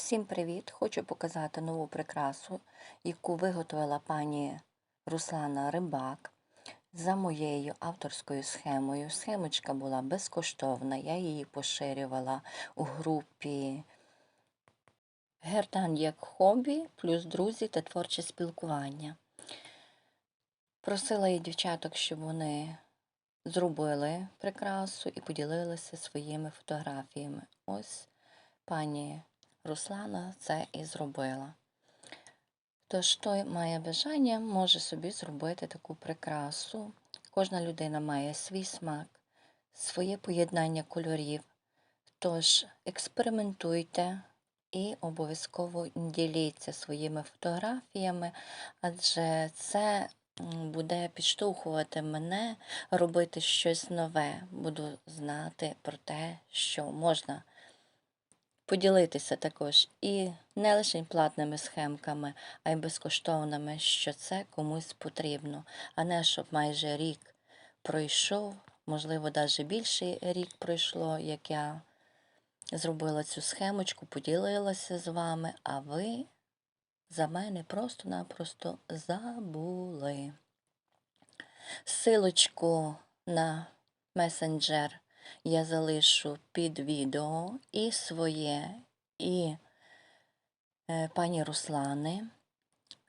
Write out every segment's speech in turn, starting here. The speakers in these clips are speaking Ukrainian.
Всім привіт! Хочу показати нову прикрасу, яку виготовила пані Руслана Рибак за моєю авторською схемою. Схемочка була безкоштовна, я її поширювала у групі Гертан як хобі, плюс друзі та творче спілкування. Просила я дівчаток, щоб вони зробили прикрасу і поділилися своїми фотографіями. Ось пані Руслана це і зробила. Тож, хто має бажання, може собі зробити таку прикрасу. Кожна людина має свій смак, своє поєднання кольорів. Тож експериментуйте і обов'язково діліться своїми фотографіями, адже це буде підштовхувати мене робити щось нове. Буду знати про те, що можна поділитися також і не лише платними схемками, а й безкоштовними, що це комусь потрібно, а не щоб майже рік пройшов, можливо, навіть більший рік пройшло, як я зробила цю схемочку, поділилася з вами, а ви за мене просто-напросто забули. Силочку на месенджер я залишу під відео і своє, і е, пані Руслани.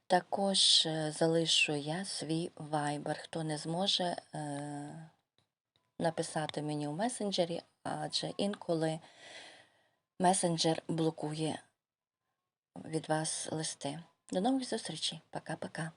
Також е, залишу я свій вайбер. Хто не зможе е, написати мені у месенджері, адже інколи месенджер блокує від вас листи. До нових зустрічей. Пока-пока.